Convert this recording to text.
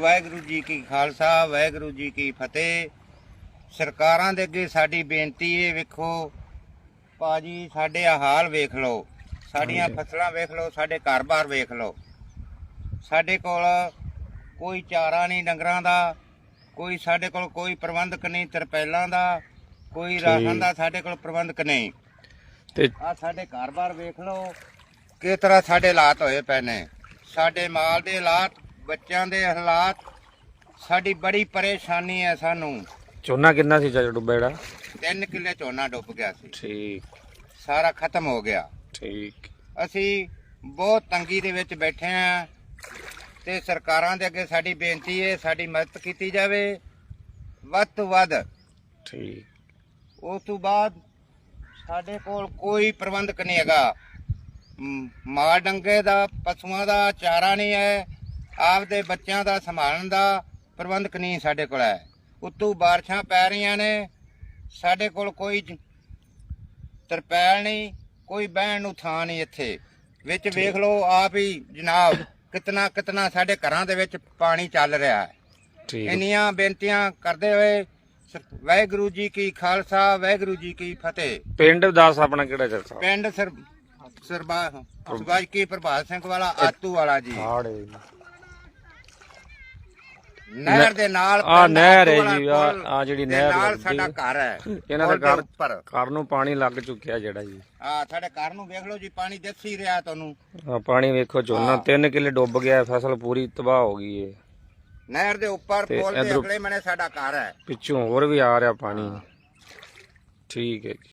ਵਾਹਿਗੁਰੂ ਜੀ ਕੀ ਖਾਲਸਾ ਵਾਹਿਗੁਰੂ ਜੀ ਕੀ ਫਤਿਹ। ਸਰਕਾਰਾਂ ਦੇ ਅੱਗੇ ਸਾਡੀ ਬੇਨਤੀ ਹੈ ਵੇਖੋ ਪਾਜੀ ਸਾਡੇ ਆ ਹਾਲ ਵੇਖ ਲਓ। ਸਾਡੀਆਂ। ਫਸਲਾਂ ਵੇਖ ਲਓ ਸਾਡੇ ਘਰ-ਬਾਰ ਵੇਖ ਲਓ। ਸਾਡੇ ਕੋਲ ਕੋਈ ਚਾਰਾ ਨਹੀਂ ਡੰਗਰਾਂ ਦਾ ਕੋਈ ਸਾਡੇ ਕੋਲ ਕੋਈ ਪ੍ਰਬੰਧਕ ਨਹੀਂ ਤਰਪੈਲਾਂ ਦਾ ਕੋਈ ਰਾਸ਼ਨ ਦਾ ਸਾਡੇ ਕੋਲ ਪ੍ਰਬੰਧਕ ਨਹੀਂ। ਤੇ ਆ ਸਾਡੇ ਘਰ-ਬਾਰ ਵੇਖ ਲਓ ਕਿਸ ਤਰ੍ਹਾਂ ਸਾਡੇ ਹਾਲਾਤ ਹੋਏ ਪਏ ਨੇ। ਸਾਡੇ ਮਾਲ ਦੇ ਹਾਲਾਤ ਬੱਚਿਆਂ ਦੇ ਹਾਲਾਤ ਸਾਡੀ ਬੜੀ ਪਰੇਸ਼ਾਨੀ ਹੈ ਸਾਨੂੰ। ਝੋਨਾ ਕਿੰਨਾ ਸੀ ਜਦੋਂ ਡੁੱਬਾ ਜਿਹੜਾ? 3 ਕਿੱਲੇ ਝੋਨਾ ਡੁੱਬ ਗਿਆ ਸੀ। ਠੀਕ। ਸਾਰਾ ਖਤਮ ਹੋ ਗਿਆ। ਠੀਕ। ਅਸੀਂ ਬਹੁਤ ਤੰਗੀ ਦੇ ਵਿੱਚ ਬੈਠੇ ਆ ਤੇ ਸਰਕਾਰਾਂ ਦੇ ਅੱਗੇ ਸਾਡੀ ਬੇਨਤੀ ਹੈ ਸਾਡੀ ਮਦਦ ਕੀਤੀ ਜਾਵੇ। ਵੱਧ ਤੋਂ ਵੱਧ ਠੀਕ। ਉਸ ਤੋਂ ਬਾਅਦ ਸਾਡੇ ਕੋਲ ਕੋਈ ਪ੍ਰਬੰਧਕ ਨਹੀਂ ਹੈਗਾ। ਮ- ਮਾਲ ਡੰਗੇ ਦਾ ਪਸ਼ੂਆਂ ਦਾ ਚਾਰਾ ਨਹੀਂ ਹੈ। ਆਪਦੇ ਬੱਚਿਆਂ ਦਾ ਸੰਭਾਲਣ ਦਾ ਪ੍ਰਬੰਧਕ ਨਹੀਂ ਸਾਡੇ ਕੋਲ ਹੈ। ਉਤੋਂ ਬਾਰਿਸ਼ਾਂ ਪੈ ਰਹੀਆਂ ਨੇ ਸਾਡੇ ਕੋਲ ਕੋਈ ਤਰਪੈਲ ਨਹੀਂ ਕੋਈ ਬਹਿਣ ਨੂੰ ਥਾਂ ਨਹੀਂ ਇੱਥੇ। ਵਿੱਚ ਵੇਖ ਲਓ ਆਪ ਹੀ ਜਨਾਬ ਕਿਤਨਾ ਕਿਤਨਾ ਸਾਡੇ ਘਰਾਂ ਦੇ ਵਿੱਚ ਪਾਣੀ ਚੱਲ ਰਿਹਾ ਹੈ। ਇੰਨੀਆਂ ਬੇਨਤੀਆਂ ਕਰਦੇ ਹੋਏ ਵਾਹਿਗੁਰੂ ਜੀ ਕੀ ਖਾਲਸਾ ਵਾਹਿਗੁਰੂ ਜੀ ਕੀ ਫਤਿਹ। ਪਿੰਡ ਦੱਸ ਆਪਣਾ ਕਿਹੜਾ ਚਰਸਾ ਪਿੰਡ ਸਰ ਸਰਬਾ ਸੁਭਾਸ਼ ਕੀ ਪ੍ਰਭਾਤ ਸਿੰਘ ਵਾਲਾ ਆਤੂ ਵਾਲਾ ਜੀ। ਨਹਿਰ ਦੇ ਨਾਲ ਪਿੰਡ ਨਹਿਰ ਹੈ ਜੀ, ਆਹ ਜਿਹੜੀ ਨਹਿਰ ਨਾਲ ਸਾਡਾ। ਘਰ ਹੈ। ਇਹਨਾਂ ਦਾ ਘਰ ਉੱਪਰ? ਘਰ ਨੂੰ ਪਾਣੀ ਲੱਗ ਚੁੱਕਿਆ ਜਿਹੜਾ ਜੀ। ਆ ਸਾਡੇ ਘਰ ਨੂੰ ਵੇਖ ਲਓ ਜੀ ਪਾਣੀ ਦਿਸ ਹੀ ਰਿਹਾ ਤੁਹਾਨੂੰ। ਆ ਪਾਣੀ ਵੇਖੋ ਝੋਨਾ 3 ਕਿੱਲੇ ਡੁੱਬ ਗਿਆ ਫਸਲ ਪੂਰੀ ਤਬਾਹ ਹੋ ਗਈ ਏ। ਨਹਿਰ ਦੇ ਉੱਪਰ ਪੁਲ ਦੇ ਅਗਲੇ ਮਨੇ ਸਾਡਾ ਘਰ ਹੈ। ਪਿੱਛੋਂ ਹੋਰ ਵੀ ਆ ਰਿਹਾ ਪਾਣੀ। ਠੀਕ ਹੈ ਜੀ।